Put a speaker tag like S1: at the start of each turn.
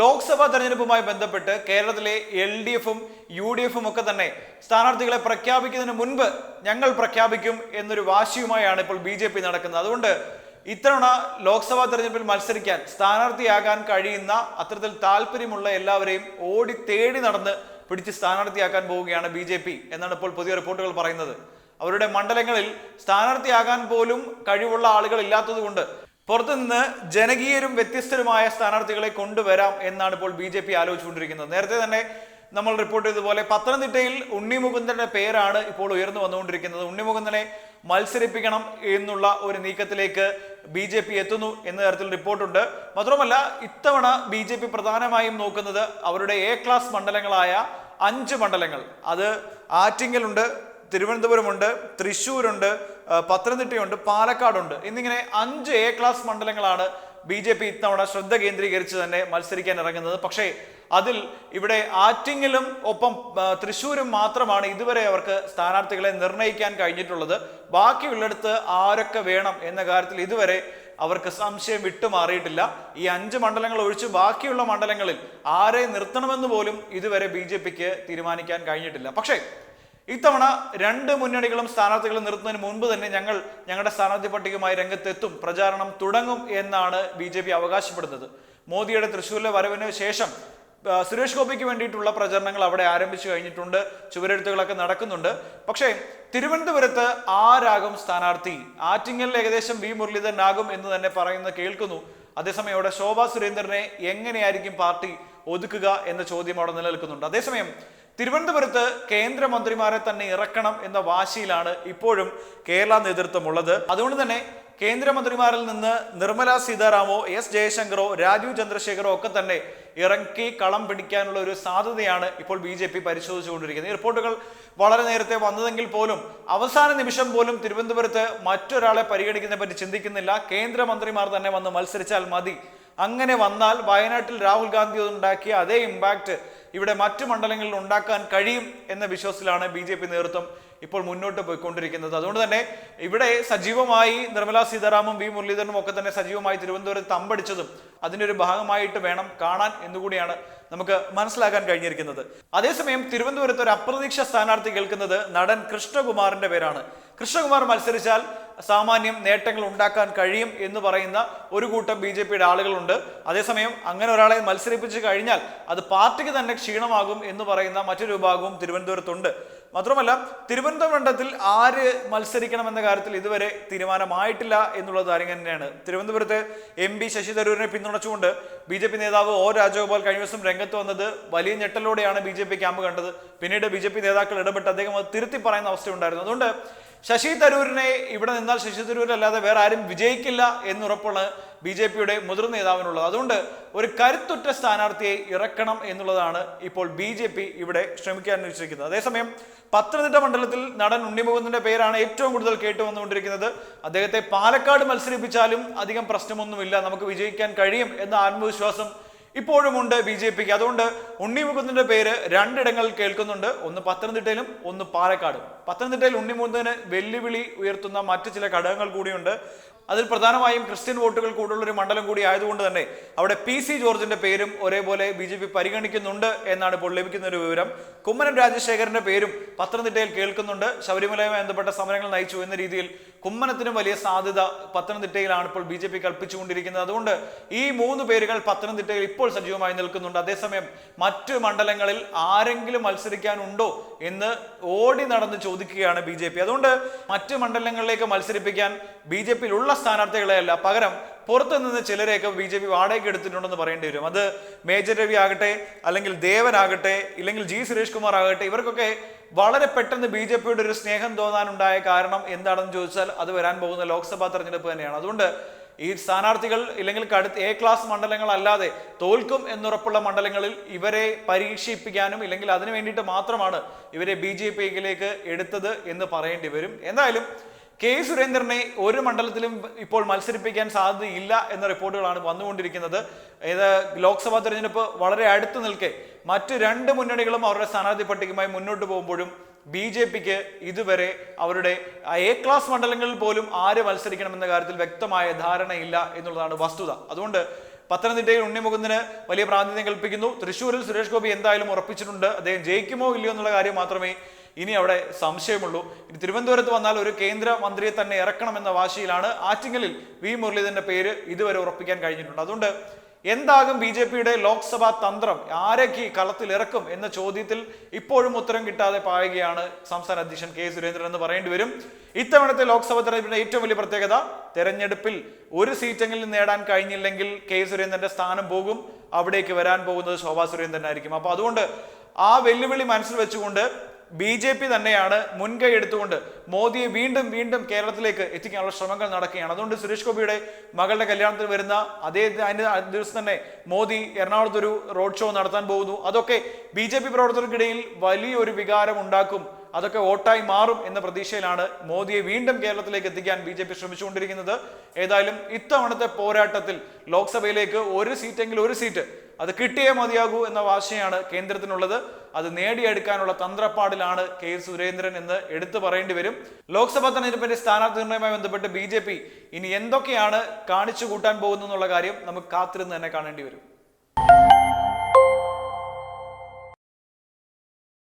S1: ലോക്സഭാ തെരഞ്ഞെടുപ്പുമായി ബന്ധപ്പെട്ട് കേരളത്തിലെ എൽ ഡി എഫും യു ഡി എഫും ഒക്കെ തന്നെ സ്ഥാനാർത്ഥികളെ പ്രഖ്യാപിക്കുന്നതിന് മുൻപ് ഞങ്ങൾ പ്രഖ്യാപിക്കും എന്നൊരു വാശിയുമായാണ് ഇപ്പോൾ ബി ജെ പി നടക്കുന്നത് അതുകൊണ്ട് ഇത്തവണ ലോക്സഭാ തെരഞ്ഞെടുപ്പിൽ മത്സരിക്കാൻ സ്ഥാനാർത്ഥിയാകാൻ കഴിയുന്ന അത്തരത്തിൽ താല്പര്യമുള്ള എല്ലാവരെയും ഓടി തേടി നടന്ന് പിടിച്ച് സ്ഥാനാർത്ഥിയാക്കാൻ പോവുകയാണ് ബി ജെ പി എന്നാണ് ഇപ്പോൾ പുതിയ റിപ്പോർട്ടുകൾ പറയുന്നത് അവരുടെ മണ്ഡലങ്ങളിൽ സ്ഥാനാർത്ഥിയാകാൻ പോലും കഴിവുള്ള ആളുകൾ ഇല്ലാത്തതുകൊണ്ട് പുറത്തുനിന്ന് ജനകീയരും വ്യത്യസ്തരുമായ സ്ഥാനാർത്ഥികളെ കൊണ്ടുവരാം എന്നാണ് ഇപ്പോൾ ബി ജെ പി ആലോചിച്ചുകൊണ്ടിരിക്കുന്നത് നേരത്തെ തന്നെ നമ്മൾ റിപ്പോർട്ട് ചെയ്തതുപോലെ പത്തനംതിട്ടയിൽ ഉണ്ണി മുകുന്ദന്റെ പേരാണ് ഇപ്പോൾ ഉയർന്നു വന്നുകൊണ്ടിരിക്കുന്നത് ഉണ്ണി മുകുന്ദനെ മത്സരിപ്പിക്കണം എന്നുള്ള ഒരു നീക്കത്തിലേക്ക് ബി ജെ പി എത്തുന്നു എന്ന തരത്തിൽ റിപ്പോർട്ടുണ്ട് മാത്രമല്ല ഇത്തവണ ബി ജെ പി പ്രധാനമായും നോക്കുന്നത് അവരുടെ എ ക്ലാസ് മണ്ഡലങ്ങളായ അഞ്ച് മണ്ഡലങ്ങൾ അത് ആറ്റിങ്ങലുണ്ട് തിരുവനന്തപുരമുണ്ട് തൃശ്ശൂരുണ്ട് പത്തനംതിട്ടയുണ്ട് പാലക്കാടുണ്ട് എന്നിങ്ങനെ അഞ്ച് എ ക്ലാസ് മണ്ഡലങ്ങളാണ് ബി ജെ പി ഇത്തവണ ശ്രദ്ധ കേന്ദ്രീകരിച്ച് തന്നെ മത്സരിക്കാൻ ഇറങ്ങുന്നത് പക്ഷേ അതിൽ ഇവിടെ ആറ്റിങ്ങിലും ഒപ്പം തൃശ്ശൂരും മാത്രമാണ് ഇതുവരെ അവർക്ക് സ്ഥാനാർത്ഥികളെ നിർണ്ണയിക്കാൻ കഴിഞ്ഞിട്ടുള്ളത് ബാക്കിയുള്ളിടത്ത് ആരൊക്കെ വേണം എന്ന കാര്യത്തിൽ ഇതുവരെ അവർക്ക് സംശയം വിട്ടുമാറിയിട്ടില്ല ഈ അഞ്ച് മണ്ഡലങ്ങൾ ഒഴിച്ച് ബാക്കിയുള്ള മണ്ഡലങ്ങളിൽ ആരെ നിർത്തണമെന്ന് പോലും ഇതുവരെ ബി തീരുമാനിക്കാൻ കഴിഞ്ഞിട്ടില്ല പക്ഷേ ഇത്തവണ രണ്ട് മുന്നണികളും സ്ഥാനാർത്ഥികളെ നിർത്തുന്നതിന് മുൻപ് തന്നെ ഞങ്ങൾ ഞങ്ങളുടെ സ്ഥാനാർത്ഥി പട്ടികയുമായി രംഗത്തെത്തും പ്രചാരണം തുടങ്ങും എന്നാണ് ബി ജെ പി അവകാശപ്പെടുന്നത് മോദിയുടെ തൃശ്ശൂരിലെ വരവിന് ശേഷം സുരേഷ് ഗോപിക്ക് വേണ്ടിയിട്ടുള്ള പ്രചരണങ്ങൾ അവിടെ ആരംഭിച്ചു കഴിഞ്ഞിട്ടുണ്ട് ചുവരെഴുത്തുകളൊക്കെ നടക്കുന്നുണ്ട് പക്ഷേ തിരുവനന്തപുരത്ത് ആരാകും സ്ഥാനാർത്ഥി ആറ്റിങ്ങലിൽ ഏകദേശം വി മുരളീധരനാകും എന്ന് തന്നെ പറയുന്നത് കേൾക്കുന്നു അതേസമയം അവിടെ ശോഭാ സുരേന്ദ്രനെ എങ്ങനെയായിരിക്കും പാർട്ടി ഒതുക്കുക എന്ന ചോദ്യം അവിടെ നിലനിൽക്കുന്നുണ്ട് അതേസമയം തിരുവനന്തപുരത്ത് കേന്ദ്രമന്ത്രിമാരെ തന്നെ ഇറക്കണം എന്ന വാശിയിലാണ് ഇപ്പോഴും കേരള നേതൃത്വം ഉള്ളത് അതുകൊണ്ട് തന്നെ കേന്ദ്രമന്ത്രിമാരിൽ നിന്ന് നിർമ്മല സീതാരാമോ എസ് ജയശങ്കറോ രാജീവ് ചന്ദ്രശേഖറോ ഒക്കെ തന്നെ ഇറക്കി കളം പിടിക്കാനുള്ള ഒരു സാധ്യതയാണ് ഇപ്പോൾ ബി ജെ പി പരിശോധിച്ചുകൊണ്ടിരിക്കുന്നത് റിപ്പോർട്ടുകൾ വളരെ നേരത്തെ വന്നതെങ്കിൽ പോലും അവസാന നിമിഷം പോലും തിരുവനന്തപുരത്ത് മറ്റൊരാളെ പരിഗണിക്കുന്നതിനെ പറ്റി ചിന്തിക്കുന്നില്ല കേന്ദ്രമന്ത്രിമാർ തന്നെ വന്ന് മത്സരിച്ചാൽ മതി അങ്ങനെ വന്നാൽ വയനാട്ടിൽ രാഹുൽ ഗാന്ധി ഉണ്ടാക്കിയ അതേ ഇമ്പാക്ട് ഇവിടെ മറ്റു മണ്ഡലങ്ങളിൽ ഉണ്ടാക്കാൻ കഴിയും എന്ന വിശ്വാസത്തിലാണ് ബി നേതൃത്വം ഇപ്പോൾ മുന്നോട്ട് പോയിക്കൊണ്ടിരിക്കുന്നത് അതുകൊണ്ട് തന്നെ ഇവിടെ സജീവമായി നിർമ്മലാ സീതാരാമും വി മുരളീധരനും ഒക്കെ തന്നെ സജീവമായി തിരുവനന്തപുരത്ത് തമ്പടിച്ചതും അതിൻ്റെ ഒരു ഭാഗമായിട്ട് വേണം കാണാൻ എന്നുകൂടിയാണ് നമുക്ക് മനസ്സിലാക്കാൻ കഴിഞ്ഞിരിക്കുന്നത് അതേസമയം തിരുവനന്തപുരത്ത് ഒരു അപ്രതീക്ഷ സ്ഥാനാർത്ഥി കേൾക്കുന്നത് നടൻ കൃഷ്ണകുമാറിന്റെ പേരാണ് കൃഷ്ണകുമാർ മത്സരിച്ചാൽ സാമാന്യം നേട്ടങ്ങൾ ഉണ്ടാക്കാൻ കഴിയും എന്ന് പറയുന്ന ഒരു കൂട്ടം ബി ജെ പിയുടെ ആളുകളുണ്ട് അതേസമയം അങ്ങനെ ഒരാളെ മത്സരിപ്പിച്ച് കഴിഞ്ഞാൽ അത് പാർട്ടിക്ക് തന്നെ ക്ഷീണമാകും എന്ന് പറയുന്ന മറ്റൊരു വിഭാഗവും തിരുവനന്തപുരത്തുണ്ട് മാത്രമല്ല തിരുവനന്തപുരം മണ്ഡലത്തിൽ ആര് മത്സരിക്കണമെന്ന കാര്യത്തിൽ ഇതുവരെ തീരുമാനമായിട്ടില്ല എന്നുള്ള കാര്യം തന്നെയാണ് തിരുവനന്തപുരത്ത് എം പി ശശി തരൂരിനെ പിന്തുണച്ചുകൊണ്ട് ബി ജെ പി നേതാവ് ഒ രാജഗോപാൽ കഴിഞ്ഞ ദിവസം രംഗത്ത് വന്നത് വലിയ ഞെട്ടലോടെയാണ് ബി ജെ പി ക്യാമ്പ് കണ്ടത് പിന്നീട് ബി ജെ പി നേതാക്കൾ ഇടപെട്ട് അദ്ദേഹം അത് തിരുത്തി പറയുന്ന അവസ്ഥയുണ്ടായിരുന്നു അതുകൊണ്ട് ശശി തരൂരിനെ ഇവിടെ നിന്നാൽ ശശി തരൂരല്ലാതെ വേറെ ആരും വിജയിക്കില്ല എന്നുറപ്പുള്ള ബി ജെ പിയുടെ മുതിർന്ന നേതാവിനുള്ളത് അതുകൊണ്ട് ഒരു കരുത്തുറ്റ സ്ഥാനാർത്ഥിയെ ഇറക്കണം എന്നുള്ളതാണ് ഇപ്പോൾ ബി ജെ പി ഇവിടെ ശ്രമിക്കാൻ നിശ്ചയിക്കുന്നത് അതേസമയം പത്തനംതിട്ട മണ്ഡലത്തിൽ നടൻ ഉണ്ണിമുകുന്ദന്റെ പേരാണ് ഏറ്റവും കൂടുതൽ കേട്ടു വന്നുകൊണ്ടിരിക്കുന്നത് അദ്ദേഹത്തെ പാലക്കാട് മത്സരിപ്പിച്ചാലും അധികം പ്രശ്നമൊന്നുമില്ല നമുക്ക് വിജയിക്കാൻ കഴിയും എന്ന ആത്മവിശ്വാസം ഇപ്പോഴുമുണ്ട് ബി ജെ പിക്ക് അതുകൊണ്ട് ഉണ്ണി പേര് രണ്ടിടങ്ങളിൽ കേൾക്കുന്നുണ്ട് ഒന്ന് പത്തനംതിട്ടയിലും ഒന്ന് പാലക്കാടും പത്തനംതിട്ടയിൽ ഉണ്ണി വെല്ലുവിളി ഉയർത്തുന്ന മറ്റു ചില ഘടകങ്ങൾ കൂടിയുണ്ട് അതിൽ പ്രധാനമായും ക്രിസ്ത്യൻ വോട്ടുകൾ കൂടുതലുള്ള ഒരു മണ്ഡലം കൂടി ആയതുകൊണ്ട് തന്നെ അവിടെ പി സി ജോർജിന്റെ പേരും ഒരേപോലെ ബി ജെ പി പരിഗണിക്കുന്നുണ്ട് എന്നാണ് ഇപ്പോൾ ലഭിക്കുന്ന ഒരു വിവരം കുമ്മനം രാജശേഖരന്റെ പേരും പത്തനംതിട്ടയിൽ കേൾക്കുന്നുണ്ട് ശബരിമലയുമായി ബന്ധപ്പെട്ട സമരങ്ങൾ നയിച്ചു എന്ന രീതിയിൽ കുമ്മനത്തിനും വലിയ സാധ്യത പത്തനംതിട്ടയിലാണ് ഇപ്പോൾ ബി ജെ പി കൽപ്പിച്ചുകൊണ്ടിരിക്കുന്നത് അതുകൊണ്ട് ഈ മൂന്ന് പേരുകൾ പത്തനംതിട്ടയിൽ ഇപ്പോൾ സജീവമായി നിൽക്കുന്നുണ്ട് അതേസമയം മറ്റു മണ്ഡലങ്ങളിൽ ആരെങ്കിലും മത്സരിക്കാനുണ്ടോ എന്ന് ഓടി നടന്ന് ചോദിക്കുകയാണ് ബി അതുകൊണ്ട് മറ്റ് മണ്ഡലങ്ങളിലേക്ക് മത്സരിപ്പിക്കാൻ ബി ജെ പിയിലുള്ള സ്ഥാനാർത്ഥികളെയല്ല പകരം പുറത്തുനിന്ന് ചിലരെയൊക്കെ ബി ജെ പി വാടകയ്ക്ക് എടുത്തിട്ടുണ്ടെന്ന് പറയേണ്ടി വരും അത് മേജർ രവി ആകട്ടെ അല്ലെങ്കിൽ ദേവനാകട്ടെ ഇല്ലെങ്കിൽ ജി സുരേഷ് കുമാർ ആകട്ടെ ഇവർക്കൊക്കെ വളരെ പെട്ടെന്ന് ബി ജെ പിയുടെ ഒരു സ്നേഹം തോന്നാനുണ്ടായ കാരണം എന്താണെന്ന് ചോദിച്ചാൽ അത് വരാൻ പോകുന്ന ലോക്സഭാ തെരഞ്ഞെടുപ്പ് തന്നെയാണ് അതുകൊണ്ട് ഈ സ്ഥാനാർത്ഥികൾ ഇല്ലെങ്കിൽ കടുത്ത് എ ക്ലാസ് മണ്ഡലങ്ങളല്ലാതെ തോൽക്കും എന്നുറപ്പുള്ള മണ്ഡലങ്ങളിൽ ഇവരെ പരീക്ഷിപ്പിക്കാനും ഇല്ലെങ്കിൽ അതിനു വേണ്ടിയിട്ട് മാത്രമാണ് ഇവരെ ബി ജെ പിയിലേക്ക് എടുത്തത് എന്ന് പറയേണ്ടി വരും എന്തായാലും കെ സുരേന്ദ്രനെ ഒരു മണ്ഡലത്തിലും ഇപ്പോൾ മത്സരിപ്പിക്കാൻ സാധ്യതയില്ല എന്ന റിപ്പോർട്ടുകളാണ് വന്നുകൊണ്ടിരിക്കുന്നത് ഇത് ലോക്സഭാ തെരഞ്ഞെടുപ്പ് വളരെ അടുത്ത് നിൽക്കെ മറ്റ് രണ്ട് മുന്നണികളും അവരുടെ സ്ഥാനാർത്ഥി പട്ടികയുമായി മുന്നോട്ട് പോകുമ്പോഴും ബി ജെ പിക്ക് ഇതുവരെ അവരുടെ എ ക്ലാസ് മണ്ഡലങ്ങളിൽ പോലും ആര് മത്സരിക്കണമെന്ന കാര്യത്തിൽ വ്യക്തമായ ധാരണയില്ല എന്നുള്ളതാണ് വസ്തുത അതുകൊണ്ട് പത്തനംതിട്ടയിൽ ഉണ്ണിമുകുന്ദന് വലിയ പ്രാതിനിധ്യം കൽപ്പിക്കുന്നു തൃശ്ശൂരിൽ സുരേഷ് ഗോപി എന്തായാലും ഉറപ്പിച്ചിട്ടുണ്ട് അദ്ദേഹം ജയിക്കുമോ ഇല്ലയോ എന്നുള്ള കാര്യം മാത്രമേ ഇനി അവിടെ സംശയമുള്ളൂ ഇനി തിരുവനന്തപുരത്ത് വന്നാൽ ഒരു കേന്ദ്ര മന്ത്രിയെ തന്നെ ഇറക്കണമെന്ന വാശിയിലാണ് ആറ്റിങ്ങലിൽ വി മുരളീധരന്റെ പേര് ഇതുവരെ ഉറപ്പിക്കാൻ കഴിഞ്ഞിട്ടുണ്ട് അതുകൊണ്ട് എന്താകും ബി ജെ പിയുടെ ലോക്സഭാ തന്ത്രം ആരൊക്കെ ഈ കളത്തിൽ ഇറക്കും എന്ന ചോദ്യത്തിൽ ഇപ്പോഴും ഉത്തരം കിട്ടാതെ പായുകയാണ് സംസ്ഥാന അധ്യക്ഷൻ കെ സുരേന്ദ്രൻ എന്ന് പറയേണ്ടി വരും ഇത്തവണത്തെ ലോക്സഭാ തെരഞ്ഞെടുപ്പിന്റെ ഏറ്റവും വലിയ പ്രത്യേകത തെരഞ്ഞെടുപ്പിൽ ഒരു സീറ്റെങ്കിലും നേടാൻ കഴിഞ്ഞില്ലെങ്കിൽ കെ സുരേന്ദ്രന്റെ സ്ഥാനം പോകും അവിടേക്ക് വരാൻ പോകുന്നത് ശോഭാ സുരേന്ദ്രനായിരിക്കും അപ്പോൾ അതുകൊണ്ട് ആ വെല്ലുവിളി മനസ്സിൽ വെച്ചുകൊണ്ട് ബി ജെ പി തന്നെയാണ് മുൻകൈ എടുത്തുകൊണ്ട് മോദിയെ വീണ്ടും വീണ്ടും കേരളത്തിലേക്ക് എത്തിക്കാനുള്ള ശ്രമങ്ങൾ നടക്കുകയാണ് അതുകൊണ്ട് സുരേഷ് ഗോപിയുടെ മകളുടെ കല്യാണത്തിന് വരുന്ന അതേ അതിൻ്റെ ദിവസം തന്നെ മോദി എറണാകുളത്ത് ഒരു റോഡ് ഷോ നടത്താൻ പോകുന്നു അതൊക്കെ ബി ജെ പി പ്രവർത്തകർക്കിടയിൽ വലിയൊരു വികാരം ഉണ്ടാക്കും അതൊക്കെ വോട്ടായി മാറും എന്ന പ്രതീക്ഷയിലാണ് മോദിയെ വീണ്ടും കേരളത്തിലേക്ക് എത്തിക്കാൻ ബി ജെ പി ശ്രമിച്ചുകൊണ്ടിരിക്കുന്നത് ഏതായാലും ഇത്തവണത്തെ പോരാട്ടത്തിൽ ലോക്സഭയിലേക്ക് ഒരു സീറ്റെങ്കിലും ഒരു സീറ്റ് അത് കിട്ടിയേ മതിയാകൂ എന്ന വാശിയാണ് കേന്ദ്രത്തിനുള്ളത് അത് നേടിയെടുക്കാനുള്ള തന്ത്രപ്പാടിലാണ് കെ സുരേന്ദ്രൻ എന്ന് എടുത്തു പറയേണ്ടി വരും ലോക്സഭാ തെരഞ്ഞെടുപ്പിന്റെ സ്ഥാനാർത്ഥി നിർണയവുമായി ബന്ധപ്പെട്ട് ബി ഇനി എന്തൊക്കെയാണ് കാണിച്ചു കൂട്ടാൻ പോകുന്നതെന്നുള്ള കാര്യം നമുക്ക് കാത്തിരുന്ന് തന്നെ കാണേണ്ടി വരും